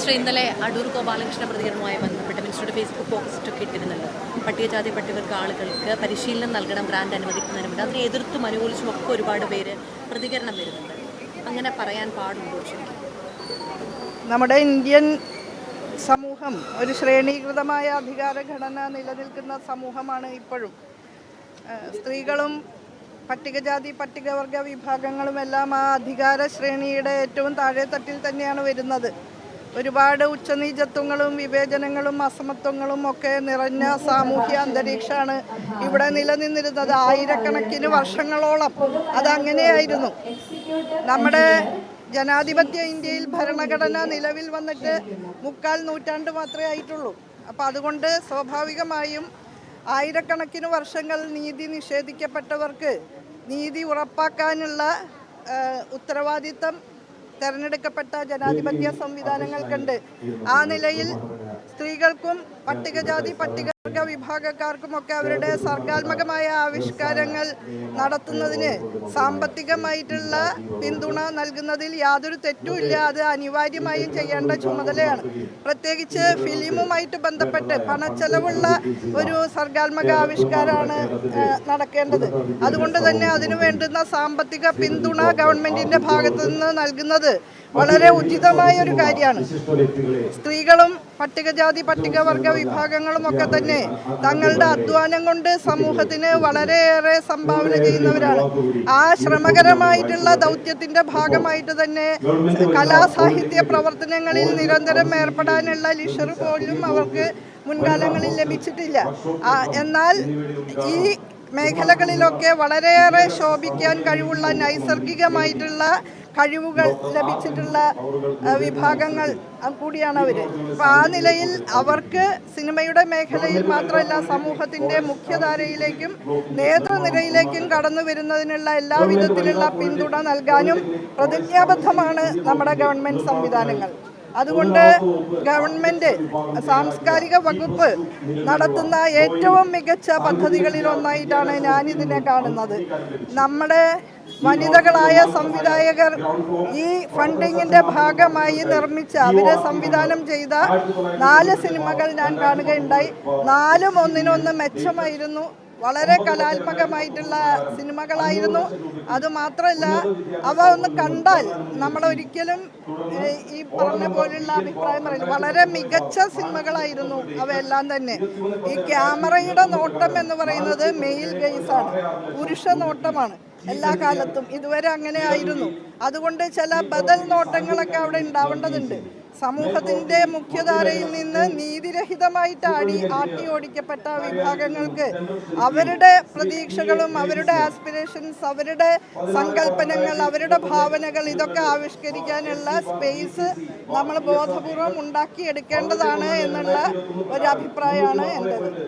Minister ഇന്നലെ അടൂർ ഗോപാലകൃഷ്ണ പ്രതികരണവുമായി ബന്ധപ്പെട്ട് മിനിസ്റ്ററുടെ ഫേസ്ബുക്ക് പോസ്റ്റൊക്കെ ഇട്ടിരുന്നല്ലോ. പട്ടികജാതി പട്ടികർക്ക് ആളുകൾക്ക് പരിശീലനം നൽകണം ഗ്രാൻഡ് അനുവദിക്കുന്നതിന് അതിനെ എതിർത്തും അനുകൂലിച്ചും ഒക്കെ ഒരുപാട് പേര് പ്രതികരണം വരുന്നുണ്ട്. അങ്ങനെ പറയാൻ പാടുണ്ടോ നമ്മുടെ ഇന്ത്യൻ സമൂഹം ഒരു ശ്രേണീകൃതമായ അധികാര ഘടന നിലനിൽക്കുന്ന സമൂഹമാണ് ഇപ്പോഴും. സ്ത്രീകളും പട്ടികജാതി പട്ടികവർഗ വിഭാഗങ്ങളുമെല്ലാം ആ അധികാര ശ്രേണിയുടെ ഏറ്റവും താഴെത്തട്ടിൽ തന്നെയാണ് വരുന്നത്. ഒരുപാട് ഉച്ചനീചത്വങ്ങളും വിവേചനങ്ങളും അസമത്വങ്ങളും ഒക്കെ നിറഞ്ഞ സാമൂഹ്യ അന്തരീക്ഷമാണ് ഇവിടെ നിലനിന്നിരുന്നത്. ആയിരക്കണക്കിന് വർഷങ്ങളോളം അതങ്ങനെയായിരുന്നു. നമ്മുടെ ജനാധിപത്യ ഇന്ത്യയിൽ ഭരണഘടന നിലവിൽ വന്നിട്ട് മുക്കാൽ നൂറ്റാണ്ട് മാത്രമേ ആയിട്ടുള്ളൂ. അപ്പോൾ അതുകൊണ്ട് സ്വാഭാവികമായും ആയിരക്കണക്കിന് വർഷങ്ങൾ നീതി നിഷേധിക്കപ്പെട്ടവർക്ക് നീതി ഉറപ്പാക്കാനുള്ള ഉത്തരവാദിത്തം തെരഞ്ഞെടുക്കപ്പെട്ട ജനാധിപത്യ സംവിധാനങ്ങൾക്കുണ്ട്. ആ നിലയിൽ സ്ത്രീകൾക്കും പട്ടികജാതി പട്ടികവർഗ വിഭാഗക്കാർക്കുമൊക്കെ അവരുടെ സർഗാത്മകമായ ആവിഷ്കാരങ്ങൾ നടത്തുന്നതിന് സാമ്പത്തികമായിട്ടുള്ള പിന്തുണ നൽകുന്നതിൽ യാതൊരു തെറ്റുമില്ല അത് അനിവാര്യമായും ചെയ്യേണ്ട ചുമതലയാണ്. പ്രത്യേകിച്ച് ഫിലിമുമായിട്ട് ബന്ധപ്പെട്ട് പണച്ചെലവുള്ള ഒരു സർഗാത്മക ആവിഷ്കാരമാണ് നടക്കേണ്ടത്. അതുകൊണ്ട് തന്നെ അതിനു വേണ്ടുന്ന സാമ്പത്തിക പിന്തുണ ഗവൺമെന്റിന്റെ ഭാഗത്തു നിന്ന് നൽകുന്നത് വളരെ ഉചിതമായ ഒരു കാര്യമാണ്. സ്ത്രീകളും പട്ടികജാതി പട്ടികവർഗ വിഭാഗങ്ങളും ഒക്കെ തന്നെ തങ്ങളുടെ അധ്വാനം കൊണ്ട് സമൂഹത്തിന് വളരെയേറെ സംഭാവന ചെയ്യുന്നവരാണ്. ആ ശ്രമകരമായിട്ടുള്ള ദൗത്യത്തിന്റെ ഭാഗമായിട്ട് തന്നെ കലാസാഹിത്യ പ്രവർത്തനങ്ങളിൽ നിരന്തരം ഏർപ്പെടാനുള്ള ലിഷർ പോലും അവർക്ക് മുൻകാലങ്ങളിൽ ലഭിച്ചിട്ടില്ല. എന്നാൽ ഈ മേഖലകളിലൊക്കെ വളരെയേറെ ശോഭിക്കാൻ കഴിവുള്ള നൈസർഗികമായിട്ടുള്ള കഴിവുകൾ ലഭിച്ചിട്ടുള്ള വിഭാഗങ്ങൾ കൂടിയാണ് അവർ അപ്പം ആ നിലയിൽ അവർക്ക് സിനിമയുടെ മേഖലയിൽ മാത്രമല്ല സമൂഹത്തിന്റെ മുഖ്യധാരയിലേക്കും നേതൃനിരയിലേക്കും കടന്നു വരുന്നതിനുള്ള എല്ലാവിധത്തിലുള്ള പിന്തുണ നൽകാനും പ്രതിജ്ഞാബദ്ധമാണ് നമ്മുടെ ഗവൺമെന്റ് സംവിധാനങ്ങൾ. അതുകൊണ്ട് ഗവൺമെന്റ് സാംസ്കാരിക വകുപ്പ് നടത്തുന്ന ഏറ്റവും മികച്ച പദ്ധതികളിൽ ഒന്നായിട്ടാണ് ഞാനിതിനെ കാണുന്നത്. നമ്മുടെ വനിതകളായ സംവിധായകർ ഈ ഫണ്ടിങ്ങിന്റെ ഭാഗമായി നിർമ്മിച്ച അവരെ സംവിധാനം ചെയ്ത നാല് സിനിമകൾ ഞാൻ കാണുകയുണ്ടായി. നാലും ഒന്നിനൊന്ന് മെച്ചമായിരുന്നു. വളരെ കലാത്മകമായിട്ടുള്ള സിനിമകളായിരുന്നു. അതുമാത്രമല്ല അവ ഒന്ന് കണ്ടാൽ നമ്മൾ ഒരിക്കലും ഈ പറഞ്ഞ പോലുള്ള അഭിപ്രായം പറയില്ല. വളരെ മികച്ച സിനിമകളായിരുന്നു അവയെല്ലാം തന്നെ. ഈ ക്യാമറയുടെ നോട്ടം എന്ന് പറയുന്നത് മെയിൽ ഗെയ്സാണ് പുരുഷ നോട്ടമാണ് എല്ലാ കാലത്തും. ഇതുവരെ അങ്ങനെ ആയിരുന്നു. അതുകൊണ്ട് ചില ബദൽ നോട്ടങ്ങളൊക്കെ അവിടെ ഉണ്ടാവേണ്ടതുണ്ട്. സമൂഹത്തിന്റെ മുഖ്യധാരയിൽ നിന്ന് നീതിരഹിതമായിട്ട് അടി ആട്ടി ഓടിക്കപ്പെട്ട വിഭാഗങ്ങൾക്ക് അവരുടെ പ്രതീക്ഷകളും അവരുടെ ആസ്പിറേഷൻസ് അവരുടെ സങ്കല്പനങ്ങൾ അവരുടെ ഭാവനകൾ ഇതൊക്കെ ആവിഷ്കരിക്കാനുള്ള സ്പേസ് നമ്മൾ ബോധപൂർവം ഉണ്ടാക്കിയെടുക്കേണ്ടതാണ് എന്നുള്ള ഒരു അഭിപ്രായമാണ് എന്റെത്